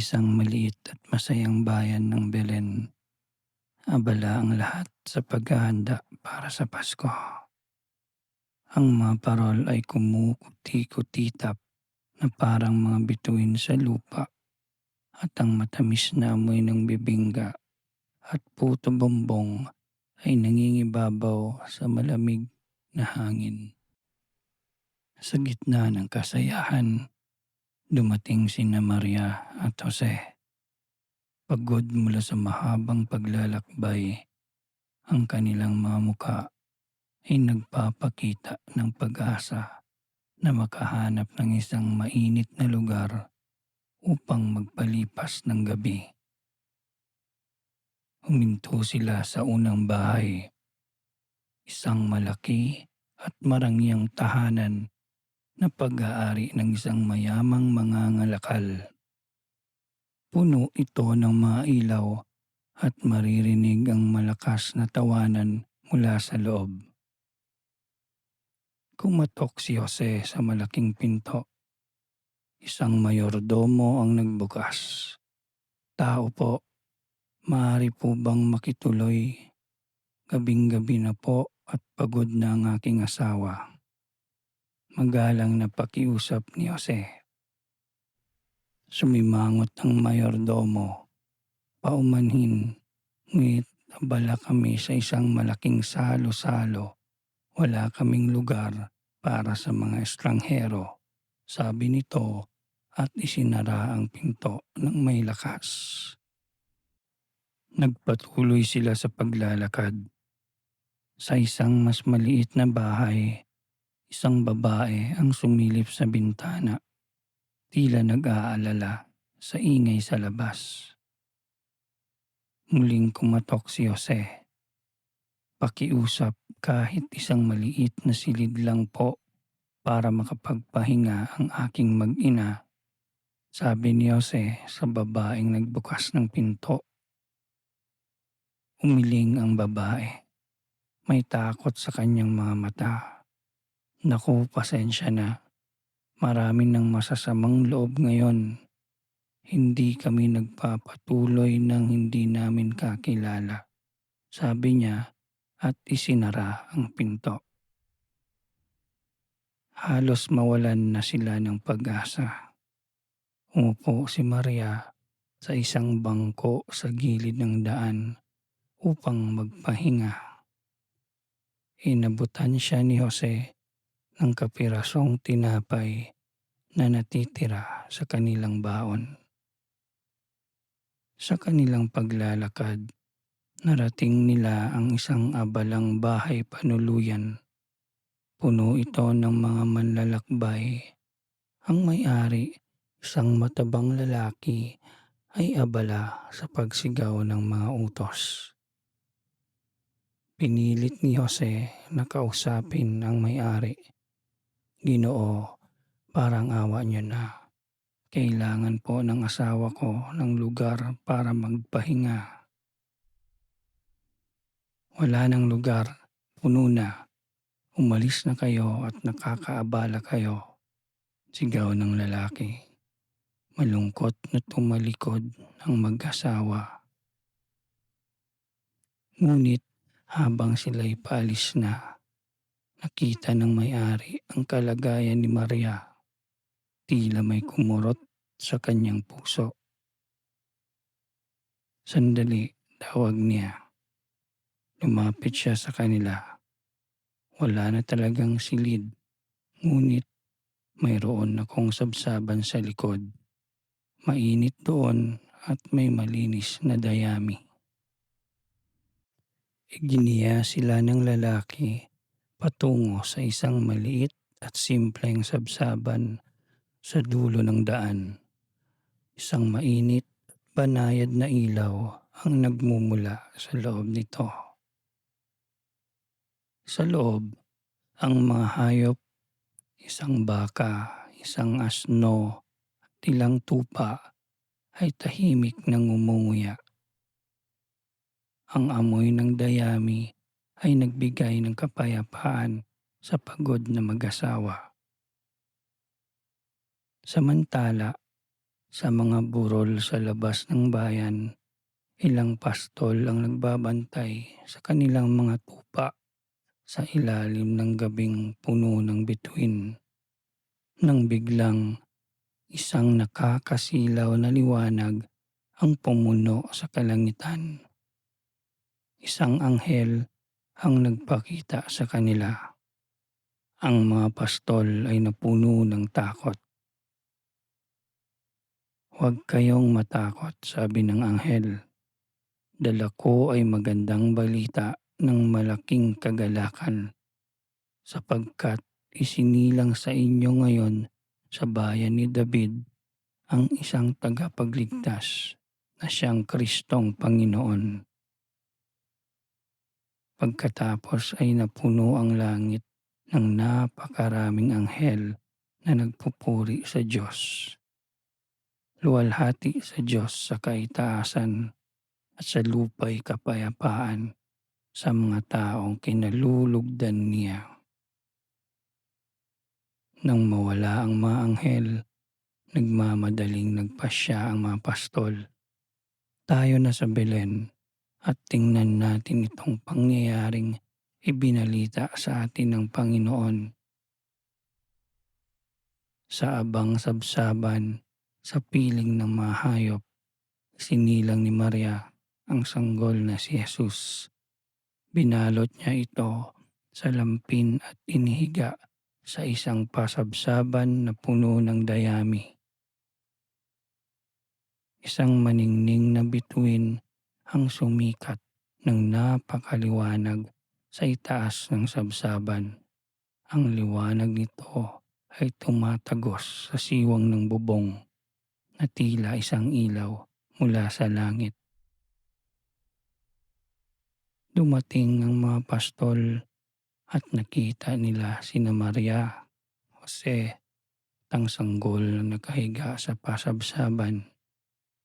isang maliit at masayang bayan ng Belen, abala ang lahat sa paghahanda para sa Pasko. Ang mga parol ay kumukuti-kutitap na parang mga bituin sa lupa at ang matamis na amoy ng bibingga at puto bombong ay nangingibabaw sa malamig na hangin. Sa gitna ng kasayahan, dumating sina Maria at Jose. Pagod mula sa mahabang paglalakbay, ang kanilang mga muka ay nagpapakita ng pag-asa na makahanap ng isang mainit na lugar upang magpalipas ng gabi. Huminto sila sa unang bahay, isang malaki at marangyang tahanan na pag-aari ng isang mayamang mangangalakal. Puno ito ng mga ilaw at maririnig ang malakas na tawanan mula sa loob. Kumatok si Jose sa malaking pinto. Isang mayordomo ang nagbukas. Tao po, maaari po bang makituloy? Gabing-gabi na po at pagod na ang aking asawa. Magalang na pakiusap ni Jose. Sumimangot ang mayordomo. Paumanhin, ngunit abala kami sa isang malaking salo-salo. Wala kaming lugar para sa mga estranghero. Sabi nito at isinara ang pinto ng may lakas. Nagpatuloy sila sa paglalakad. Sa isang mas maliit na bahay, Isang babae ang sumilip sa bintana, tila nag-aalala sa ingay sa labas. Muling kumatok si Jose. Pakiusap kahit isang maliit na silid lang po para makapagpahinga ang aking mag-ina. Sabi ni Jose sa babaeng nagbukas ng pinto. Umiling ang babae. May takot sa kanyang mga mata. Naku, pasensya na. Marami ng masasamang loob ngayon. Hindi kami nagpapatuloy ng hindi namin kakilala. Sabi niya at isinara ang pinto. Halos mawalan na sila ng pag-asa. Umupo si Maria sa isang bangko sa gilid ng daan upang magpahinga. Inabutan siya ni Jose ng kapirasong tinapay na natitira sa kanilang baon. Sa kanilang paglalakad, narating nila ang isang abalang bahay panuluyan. Puno ito ng mga manlalakbay. Ang may-ari, isang matabang lalaki, ay abala sa pagsigaw ng mga utos. Pinilit ni Jose na kausapin ang may-ari Ginoo, parang awa niyo na. Kailangan po ng asawa ko ng lugar para magpahinga. Wala nang lugar, puno na. Umalis na kayo at nakakaabala kayo. Sigaw ng lalaki. Malungkot na tumalikod ang mag-asawa. Ngunit habang sila'y paalis na, Nakita ng may-ari ang kalagayan ni Maria. Tila may kumurot sa kanyang puso. Sandali, tawag niya. Lumapit siya sa kanila. Wala na talagang silid, ngunit mayroon akong sabsaban sa likod. Mainit doon at may malinis na dayami. Iginiya sila ng lalaki patungo sa isang maliit at simpleng sabsaban sa dulo ng daan. Isang mainit at banayad na ilaw ang nagmumula sa loob nito. Sa loob, ang mga hayop, isang baka, isang asno, at ilang tupa ay tahimik nang umunguya. Ang amoy ng dayami ay nagbigay ng kapayapaan sa pagod na mag-asawa. Samantala, Sa mga burol sa labas ng bayan, ilang pastol ang nagbabantay sa kanilang mga tupa sa ilalim ng gabing puno ng bituin. Nang biglang isang nakakasilaw na liwanag ang pumuno sa kalangitan. Isang anghel ang nagpakita sa kanila. Ang mga pastol ay napuno ng takot. Huwag kayong matakot, sabi ng anghel. Dala ko ay magandang balita ng malaking kagalakan sapagkat isinilang sa inyo ngayon sa bayan ni David ang isang tagapagligtas na siyang Kristong Panginoon. Pagkatapos ay napuno ang langit ng napakaraming anghel na nagpupuri sa Diyos. Luwalhati sa Diyos sa kaitaasan at sa lupay kapayapaan sa mga taong kinalulugdan niya. Nang mawala ang mga anghel, nagmamadaling nagpasya ang mga pastol. Tayo na sa Belen at tingnan natin itong pangyayaring ibinalita sa atin ng Panginoon. Sa abang sabsaban, sa piling ng mga hayop, sinilang ni Maria ang sanggol na si Jesus. Binalot niya ito sa lampin at inihiga sa isang pasabsaban na puno ng dayami. Isang maningning na bituin ang sumikat ng napakaliwanag sa itaas ng sabsaban. Ang liwanag nito ay tumatagos sa siwang ng bubong na tila isang ilaw mula sa langit. Dumating ang mga pastol at nakita nila sina Maria, Jose, at sanggol na nakahiga sa pasabsaban.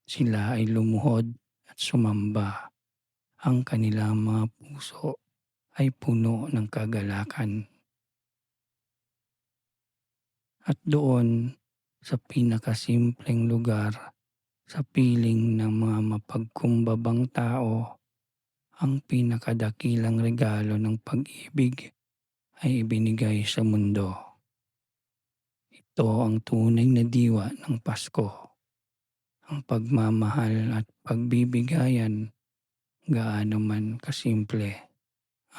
Sila ay lumuhod at sumamba. Ang kanilang mga puso ay puno ng kagalakan. At doon, sa pinakasimpleng lugar, sa piling ng mga mapagkumbabang tao, ang pinakadakilang regalo ng pag-ibig ay ibinigay sa mundo. Ito ang tunay na diwa ng Pasko. Ang pagmamahal at pagbibigayan gaano man kasimple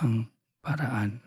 ang paraan.